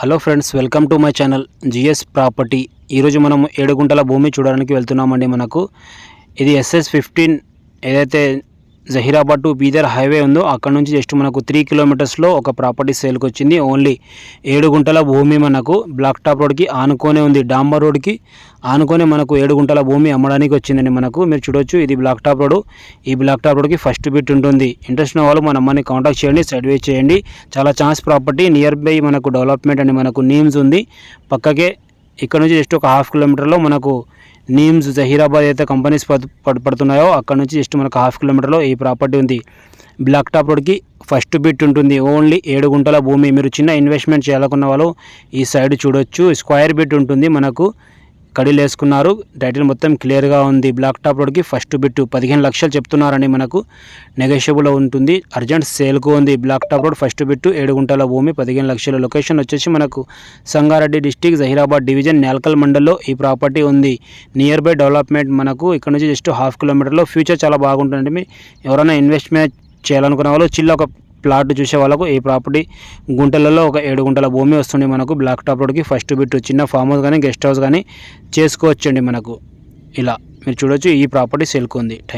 Hello friends welcome to my channel G S property. ఈరోజు మనం ఏడు గుంటల భూమి చూడడానికి వెళ్తున్నామండి మనకు. ఇది ఎస్ఎస్ ఫిఫ్టీన్ ఏదైతే జహీరాబాద్ టు బీదర్ హైవే ఉందో అక్కడ నుంచి జస్ట్ మనకు త్రీ కిలోమీటర్స్లో ఒక ప్రాపర్టీ సేల్కి వచ్చింది ఓన్లీ ఏడు గుంటల భూమి మనకు బ్లాక్ టాప్ రోడ్కి ఆనుకొనే ఉంది డాంబర్ రోడ్కి. ఆనుకొని మనకు ఏడు గుంటల భూమి అమ్మడానికి వచ్చిందండి మనకు మీరు చూడొచ్చు. ఇది బ్లాక్ టాప్ రోడ్ ఈ బ్లాక్ టాప్ రోడ్కి ఫస్ట్ బిట్ ఉంటుంది. ఇంట్రెస్ట్ ఉన్న వాళ్ళు మన అమ్మని కాంటాక్ట్ చేయండి సర్వే చేయండి. చాలా ఛాన్స్ ప్రాపర్టీ. నియర్ బై మనకు డెవలప్మెంట్ అని మనకు నేమ్స్ ఉంది. పక్కకే ఇక్కడ నుంచి జస్ట్ ఒక హాఫ్ కిలోమీటర్లో మనకు నీమ్స్ జహీరాబాద్ అయితే కంపెనీస్ పడ్- పడుతున్నాయో అక్కడ నుంచి జస్ట్ మనకు హాఫ్ కిలోమీటర్లో ఈ ప్రాపర్టీ ఉంది. బ్లాక్ టాప్ రోడ్కి ఫస్ట్ బిట్ ఉంటుంది. ఓన్లీ ఏడు గుంటల భూమి. మీరు చిన్న ఇన్వెస్ట్మెంట్ చేయాలనుకున్న వాళ్ళు ఈ సైడ్ చూడొచ్చు. స్క్వేర్ బిట్ ఉంటుంది మనకు. కడీలు వేసుకున్నారు టైటిల్ మొత్తం క్లియర్గా ఉంది. బ్లాక్ టాప్ రోడ్కి ఫస్ట్ బిట్టు పదిహేను లక్షలు చెప్తున్నారని మనకు నెగోషియబుల్ ఉంటుంది. అర్జెంట్ సేల్కు ఉంది. Black top road first bit ఏడు గుంటల భూమి పదిహేను లక్షల లొకేషన్ వచ్చేసి మనకు సంగారెడ్డి డిస్టిక్ జహీరాబాద్ డివిజన్ నేల్కల్ మండల్లో ఈ ప్రాపర్టీ ఉంది. నియర్ బై డెవలప్మెంట్ మనకు ఇక్కడ నుంచి జస్ట్ హాఫ్ కిలోమీటర్లో ఫ్యూచర్ చాలా బాగుంటుంది ఎవరైనా ఇన్వెస్ట్మెంట్ చేయాలనుకున్న వాళ్ళు చిల్ల ఒక ప్లాట్ చూసే వాళ్ళకు ఈ ప్రాపర్టీ గుంటలలో ఒక ఏడు గుంటల భూమి వస్తుంది మనకు. బ్లాక్ టాప్ రోడ్కి ఫస్ట్ బిట్ చిన్న ఫామ్ హౌస్ కానీ గెస్ట్ హౌస్ కానీ చేసుకోవచ్చండి మనకు. ఇలా మీరు చూడొచ్చు ఈ ప్రాపర్టీ సేల్కు ఉంది. థ్యాంక్